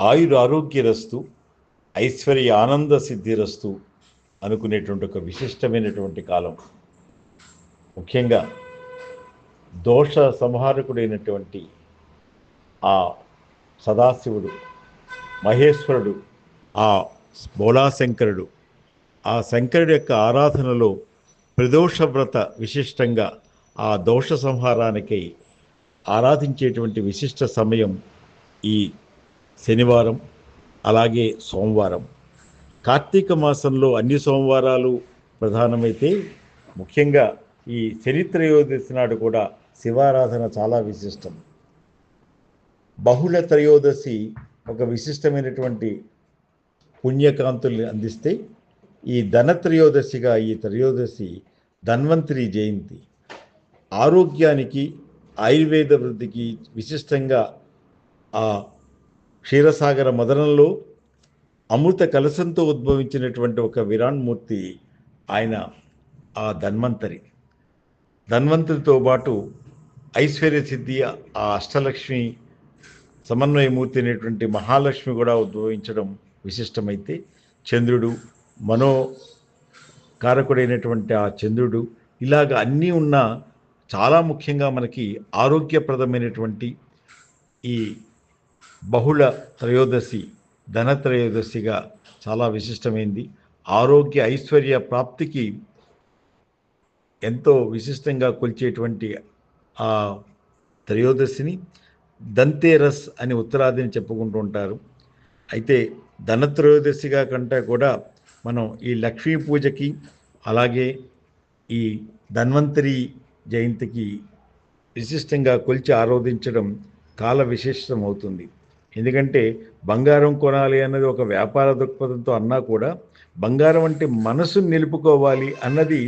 ఆయుర ఐశ్వర్య ఆనంద సిద్ధిరస్తు అనుకునేటువంటి ఒక విశిష్టమైనటువంటి కాలం. ముఖ్యంగా దోష సంహారకుడైనటువంటి ఆ సదాశివుడు మహేశ్వరుడు ఆ బోళాశంకరుడు ఆ శంకరుడి యొక్క ఆరాధనలో ప్రదోష వ్రత విశిష్టంగా ఆ దోష సంహారానికై ఆరాధించేటువంటి విశిష్ట సమయం ఈ శనివారం అలాగే సోమవారం. కార్తీక మాసంలో అన్ని సోమవారాలు ప్రధానమైతే ముఖ్యంగా ఈ చరిత్రయోదశి నాడు కూడా శివారాధన చాలా విశిష్టం. బహుళ త్రయోదశి ఒక విశిష్టమైనటువంటి పుణ్యకాంతుల్ని అందిస్తే ఈ ధనత్రయోదశిగా ఈ త్రయోదశి ధన్వంతరి జయంతి. ఆరోగ్యానికి ఆయుర్వేద వృద్ధికి విశిష్టంగా ఆ క్షీరసాగర మదనంలో అమృత కలశంతో ఉద్భవించినటువంటి ఒక విరాణ్మూర్తి ఆయన ఆ ధన్వంతరి. ధన్వంతరితో పాటు ఐశ్వర్య సిద్ధి ఆ అష్టలక్ష్మి సమన్వయమూర్తి అనేటువంటి మహాలక్ష్మి కూడా ఉద్భవించడం విశిష్టమైతే చంద్రుడు మనో కారకుడైనటువంటి ఆ చంద్రుడు ఇలాగ అన్నీ ఉన్న చాలా ముఖ్యంగా మనకి ఆరోగ్యప్రదమైనటువంటి ఈ బహుళ త్రయోదశి ధనత్రయోదశిగా చాలా విశిష్టమైంది. ఆరోగ్య ఐశ్వర్య ప్రాప్తికి ఎంతో విశిష్టంగా కొలిచేటువంటి ఆ త్రయోదశిని దంతేరస్ అని ఉత్తరాదిని చెప్పుకుంటూ ఉంటారు. అయితే ధనత్రయోదశిగా కంటే కూడా మనం ఈ లక్ష్మీ పూజకి అలాగే ఈ ధన్వంతరి జయంతికి విశిష్టంగా కొలిచి ఆరాధించడం కాల విశేషం అవుతుంది. ఎందుకంటే బంగారం కొనాలి అన్నది ఒక వ్యాపార దృక్పథంతో అన్నా కూడా బంగారం అంటే మనసును నిలుపుకోవాలి అన్నది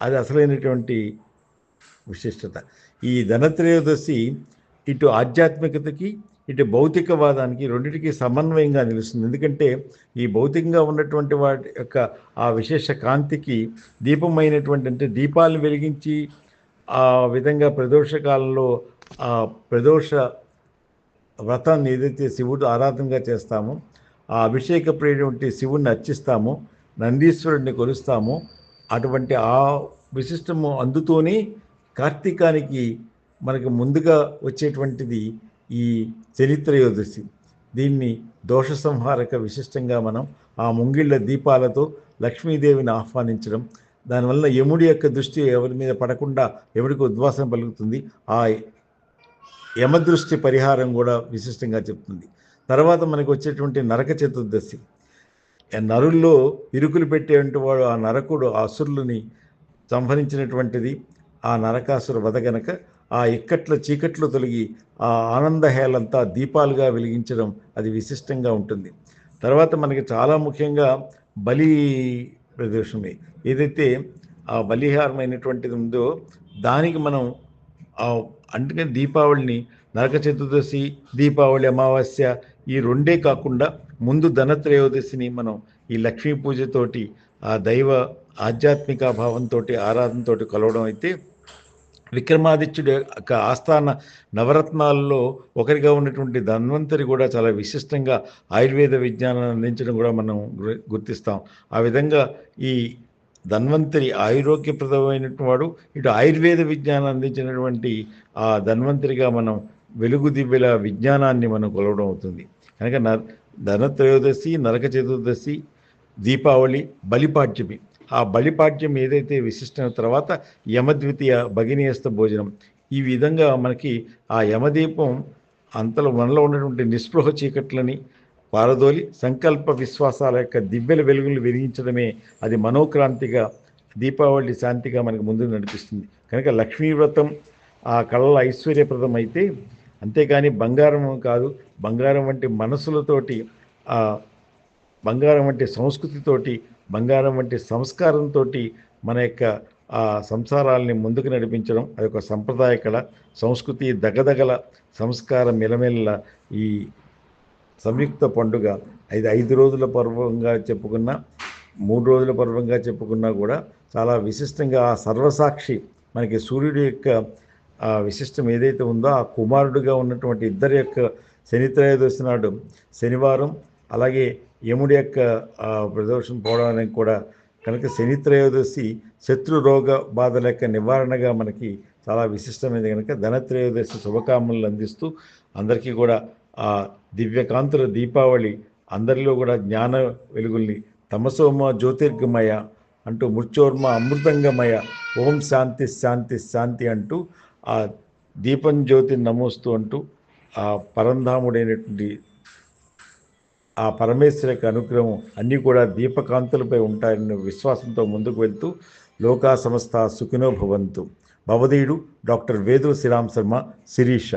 అది అసలైనటువంటి విశిష్టత. ఈ ధనత్రయోదశి ఇటు ఆధ్యాత్మికతకి ఇటు భౌతికవాదానికి రెండింటికి సమన్వయంగా నిలుస్తుంది. ఎందుకంటే ఈ భౌతికంగా ఉన్నటువంటి వాటి యొక్క ఆ విశేష కాంతికి దీపమైనటువంటి అంటే దీపాలను వెలిగించి ఆ విధంగా ప్రదోష కాలంలో ఆ ప్రదోష వ్రతాన్ని ఏదైతే శివుడు ఆరాధనగా చేస్తామో ఆ అభిషేకప్రియటువంటి శివుణ్ణి అర్చిస్తామో నందీశ్వరుడిని కొలుస్తామో అటువంటి ఆ విశిష్టము అందుతోనే కార్తీకానికి మనకు ముందుగా వచ్చేటువంటిది ఈ చరిత్రయోదశి దీన్ని దోష సంహారక విశిష్టంగా మనం ఆ ముంగిళ్ళ దీపాలతో లక్ష్మీదేవిని ఆహ్వానించడం దానివల్ల యముడి యొక్క దృష్టి ఎవరి మీద పడకుండా ఎవరికి ఉద్వాసం పలుకుతుంది ఆ యమదృష్టి పరిహారం కూడా విశిష్టంగా చెప్తుంది. తర్వాత మనకు వచ్చేటువంటి నరక చతుర్దశి. నరుల్లో ఇరుకులు పెట్టేటువంటి వాడు ఆ నరకుడు ఆ అసురులని సంహరించినటువంటిది ఆ నరకాసుర వధ గనక ఆ ఇక్కట్ల చీకట్లు తొలగి ఆ ఆనందహేలంతా దీపాలుగా వెలిగించడం అది విశిష్టంగా ఉంటుంది. తర్వాత మనకి చాలా ముఖ్యంగా బలి ప్రదోషమే. ఏదైతే ఆ బలిహారమైనటువంటిది ఉందో దానికి మనం అందుకని దీపావళిని నరక చతుర్దశి దీపావళి అమావాస్య ఈ రెండే కాకుండా ముందు ధనత్రయోదశిని మనం ఈ లక్ష్మీ పూజతోటి ఆ దైవ ఆధ్యాత్మిక భావంతో ఆరాధనతో కలవడం అయితే విక్రమాదిత్యుడి యొక్క ఆస్థాన నవరత్నాల్లో ఒకరిగా ఉన్నటువంటి ధన్వంతరి కూడా చాలా విశిష్టంగా ఆయుర్వేద విజ్ఞానాన్ని అందించడం కూడా మనం గుర్తిస్తాం. ఆ విధంగా ఈ ధన్వంతరి ఆరోగ్యప్రదమైనటువంటి వాడు ఇటు ఆయుర్వేద విజ్ఞానం అందించినటువంటి ఆ ధన్వంతరిగా మనం వెలుగు దివ్యల విజ్ఞానాన్ని మనం కొలవడం అవుతుంది. కనుక న ధనత్రయోదశి నరక చతుర్దశి దీపావళి బలిపాఠ్యమి ఆ బలిపాఠ్యం ఏదైతే విశిష్టమైన తర్వాత యమద్వితీయ భగినీయస్త భోజనం. ఈ విధంగా మనకి ఆ యమదీపం అంతలో మనలో ఉన్నటువంటి నిస్పృహ చీకట్లని పారదోలి సంకల్ప విశ్వాసాల యొక్క దివ్యల వెలుగులు వెలిగించడమే అది మనోక్రాంతిగా దీపావళి శాంతిగా మనకు ముందు నడిపిస్తుంది. కనుక లక్ష్మీ వ్రతం ఆ కళల ఐశ్వర్యప్రదం అయితే అంతేకాని బంగారం కాదు. బంగారం వంటి మనసులతోటి ఆ బంగారం వంటి సంస్కృతితోటి బంగారం వంటి సంస్కారంతో మన యొక్క ఆ సంసారాల్ని ముందుకు నడిపించడం అదొక సంప్రదాయ కళ. సంస్కృతి దగదగల సంస్కారం మెలమెల్ల ఈ సంయుక్త పండుగ. ఐదు ఐదు రోజుల పర్వంగా చెప్పుకున్న మూడు రోజుల పర్వంగా చెప్పుకున్నా కూడా చాలా విశిష్టంగా ఆ సర్వసాక్షి మనకి సూర్యుడి యొక్క ఆ విశిష్టం ఏదైతే ఉందో ఆ కుమారుడుగా ఉన్నటువంటి ఇద్దరి యొక్క శనిత్రయోదశి నాడు శనివారం అలాగే యముడి యొక్క ప్రదోషం పోవడానికి కూడా కనుక శనిత్రయోదశి శత్రు రోగ బాధల యొక్క నివారణగా మనకి చాలా విశిష్టమైనది కనుక ధనత్రయోదశి శుభకామనలు అందిస్తూ అందరికీ కూడా ఆ దివ్యకాంతుల దీపావళి అందరిలో కూడా జ్ఞాన వెలుగుల్ని తమసోమ జ్యోతిర్గమయ అంటూ మృత్యోర్మ అమృతంగమయ ఓం శాంతి శాంతి శాంతి అంటూ ఆ దీపం జ్యోతి నమోస్తూ అంటూ ఆ పరంధాముడైనటువంటి ఆ పరమేశ్వర యొక్క అనుగ్రహం అన్నీ కూడా దీపకాంతులపై ఉంటాయన్న విశ్వాసంతో ముందుకు వెళ్తూ లోకా సంస్థ సుఖినో భవంతు. భవధీయుడు డాక్టర్ వేదు శ్రీరామ్ శర్మ శిరీష.